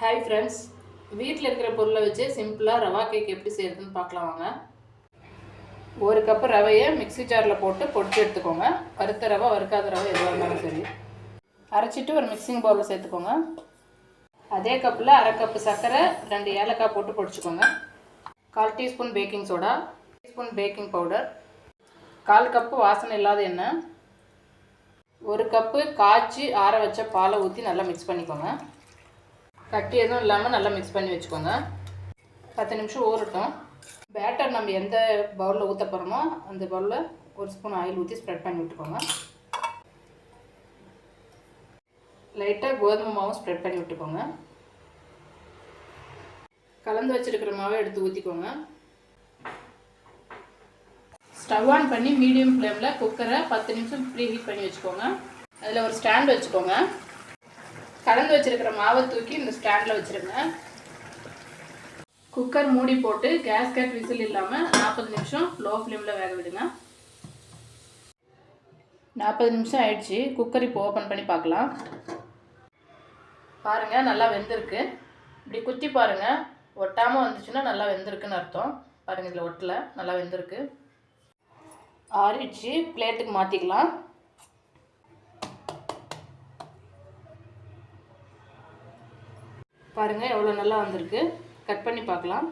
Hi friends வீட்டில் இருக்கிற பொருளை வச்சு சிம்பிளாக ரவா கேக் எப்படி செய்யறதுன்னு பார்க்கலாம் வாங்க. ஒரு கப்பு ரவையை மிக்ஸி ஜாரில் போட்டு பொடிச்சு எடுத்துக்கோங்க. வறுத்த ரவை வறுக்காத ரவை எதுவாக இருந்தாலும் சரி. அரைச்சிட்டு ஒரு மிக்சிங் பவுலில் சேர்த்துக்கோங்க. அதே கப்பில் அரை கப்பு சர்க்கரை ரெண்டு ஏலக்காய் போட்டு பொடிச்சுக்கோங்க. கால் teaspoon baking soda teaspoon baking powder கால் கப்பு வாசனை இல்லாத எண்ணெய் ஒரு கப்பு காய்ச்சி ஆற வச்ச பாலை ஊற்றி நல்லா மிக்ஸ் பண்ணிக்கோங்க. கட்டி எதுவும் இல்லாமல் நல்லா மிக்ஸ் பண்ணி வச்சுக்கோங்க. பத்து நிமிஷம் ஊறட்டும். பேட்டர் நம்ம எந்த பவுலில் ஊற்ற போகிறோமோ அந்த பவுலில் ஒரு ஸ்பூன் ஆயில் ஊற்றி ஸ்ப்ரெட் பண்ணி விட்டுக்கோங்க. லைட்டாக கோதுமை மாவும் ஸ்ப்ரெட் பண்ணி விட்டுக்கோங்க. கலந்து வச்சுருக்கிற மாவை எடுத்து ஊற்றிக்கோங்க ஸ்டவ் ஆன் பண்ணி மீடியம் ஃப்ளேமில் குக்கரை பத்து நிமிஷம் ப்ரீ ஹீட் பண்ணி வச்சுக்கோங்க. அதில் ஒரு ஸ்டாண்ட் வச்சுக்கோங்க. கலந்து வச்சிருக்கிற மாவை தூக்கி இந்த ஸ்டாண்டில் வச்சுருங்க. குக்கர் மூடி போட்டு கேஸ் கட் விசில் இல்லாமல் நாற்பது நிமிஷம் லோ ஃப்ளேமில் வேக விடுங்க. நாற்பது நிமிஷம் ஆயிடுச்சு. குக்கர் இப்போ ஓப்பன் பண்ணி பார்க்கலாம். பாருங்கள் நல்லா வெந்திருக்கு. இப்படி குத்தி பாருங்கள் ஒட்டாமல் வந்துச்சுன்னா நல்லா வெந்திருக்குன்னு அர்த்தம். பாருங்கள் இதில் ஒட்டலை. நல்லா வெந்திருக்கு. ஆறிடுச்சு. பிளேட்டுக்கு மாற்றிக்கலாம் பாருங்கள் எவ்வளோ நல்லா வந்திருக்கு. கட் பண்ணி பார்க்கலாம்.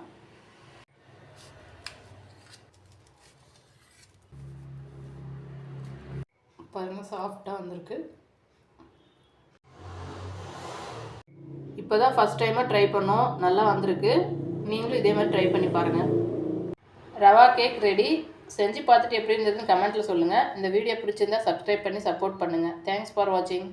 பாருங்கள் சாஃப்டாக வந்திருக்கு. இப்போ தான் ஃபஸ்ட் டைமாக ட்ரை பண்ணோம். நல்லா வந்திருக்கு. நீங்களும் இதே மாதிரி ட்ரை பண்ணி பாருங்கள் ரவா கேக் ரெடி செஞ்சு பார்த்துட்டு எப்படி இருந்ததுன்னு கமெண்ட்டில் சொல்லுங்கள் இந்த வீடியோ பிடிச்சிருந்தா சப்ஸ்கிரைப் பண்ணி சப்போர்ட் பண்ணுங்கள் தேங்க்ஸ் ஃபார் வாட்சிங்